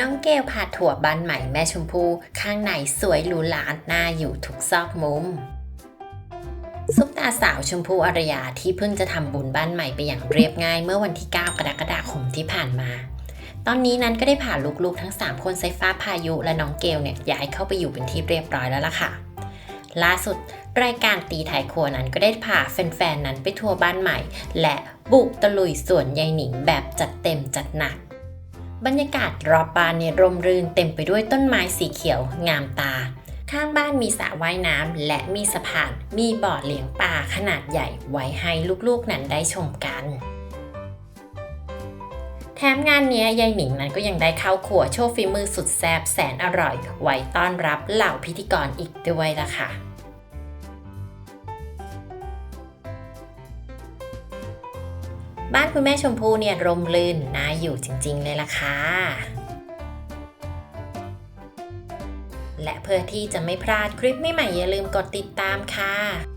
น้องเกลพาถั่วบ้านใหม่แม่ชมพู่ข้างในสวยหรูหราน่าอยู่ทุกซอกมุมซุปตาสาวชมพูอารยาที่เพิ่งจะทำบุญบ้านใหม่ไปอย่างเรียบง่ายเมื่อวันที่ 9 กรกฎาคมที่ผ่านมา ตอนนี้นั้นก็ได้พาลูกๆทั้ง 3 คนไซฟ้าพายุและน้องเกลเนี่ยย้ายเข้าไปอยู่เป็นที่เรียบร้อยแล้วล่ะค่ะ ล่าสุดรายการตีถ่ายครัวนั้นก็ได้พาแฟนๆนั้นไปทัวร์บ้านใหม่ และบุกตะลุยสวนยายหนิงแบบจัดเต็มจัดหนัก บรรยากาศรอบบ้านเนี่ยร่มรื่นเต็มไปด้วยต้นไม้สีเขียวงามตา ข้างบ้านมีสระว่ายน้ำและมีสะพาน มีบ่อเลี้ยงปลาขนาดใหญ่ไว้ให้ลูกๆนั้นได้ชมกัน แถมงานนี้ยายหนิงนั้นก็ยังได้เข้าครัวโชว์ฝีมือสุดแซ่บแสนอร่อย ไว้ต้อนรับเหล่าพิธีกรอีกด้วยล่ะค่ะ บ้านคุณแม่ชมพู่เนี่ยร่มรื่นน่าอยู่จริงๆเลยล่ะค่ะและเพื่อที่จะไม่พลาดคลิปใหม่ๆอย่าลืมกดติดตามค่ะ